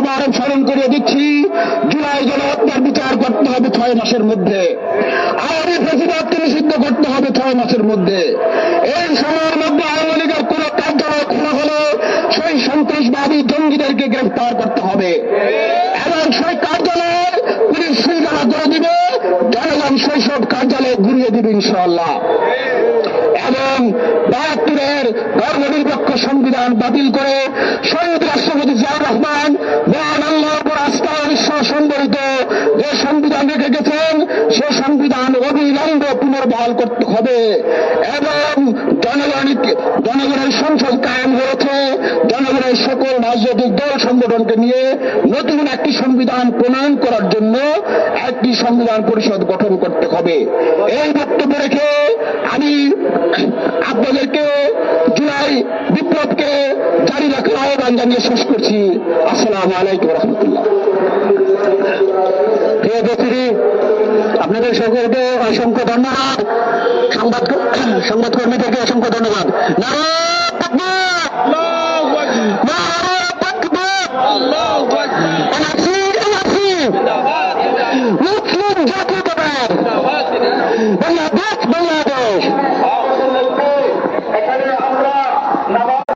আবার স্মরণ করে দিচ্ছি, জুলাই গণহত্যার বিচার করতে হবে ছয় মাসের মধ্যে। আওয়ামী প্রেসিডেন্টকে নিষিদ্ধ করতে হবে ছয় মাসের মধ্যে। এই সময়ের মধ্যে আওয়ামী লীগের কোন কার্যালয় খোলা হলে সেই সন্ত্রাসবাদী জঙ্গিদেরকে গ্রেফতার করতে হবে। এবং সেই কার্যালয়ে পুলিশ শৃঙ্খলা করে দিবে, জনগণ সেই সব কার্যালয়ে ঘুরিয়ে দিবে ইনশাআল্লাহ। এবং বাহাত্তরের ধর্মনিরপেক্ষ সংবিধান বাতিল করে শহীদ রাষ্ট্রপতি জিয়াউর রহমান মহান আল্লাহর উপর আস্থা ও বিশ্বাস সম্বলিত যে সংবিধান রেখে গেছেন, সে সংবিধান অবিলম্বে পুনর্বহাল করতে হবে এবং জনগণকে জনগণের সংসদ কায়েম হয়েছে। জনগণের সকল রাজনৈতিক দল সংগঠনকে নিয়ে নতুন একটি সংবিধান প্রণয়ন করার জন্য একটি সংবিধান পরিষদ গঠন করতে হবে। এই বক্তব্য রেখে আমি বিপ্লবকে জারি রাখার আহ্বান জানিয়ে শেষ করছি। আসসালাম আলাইকুম রহমতুল্লাহ। প্রিয় আপনাদের সকলকে অসংখ্য ধন্যবাদ। সংবাদ সংবাদকর্মীদেরকে অসংখ্য ধন্যবাদ। নারায়ণ! la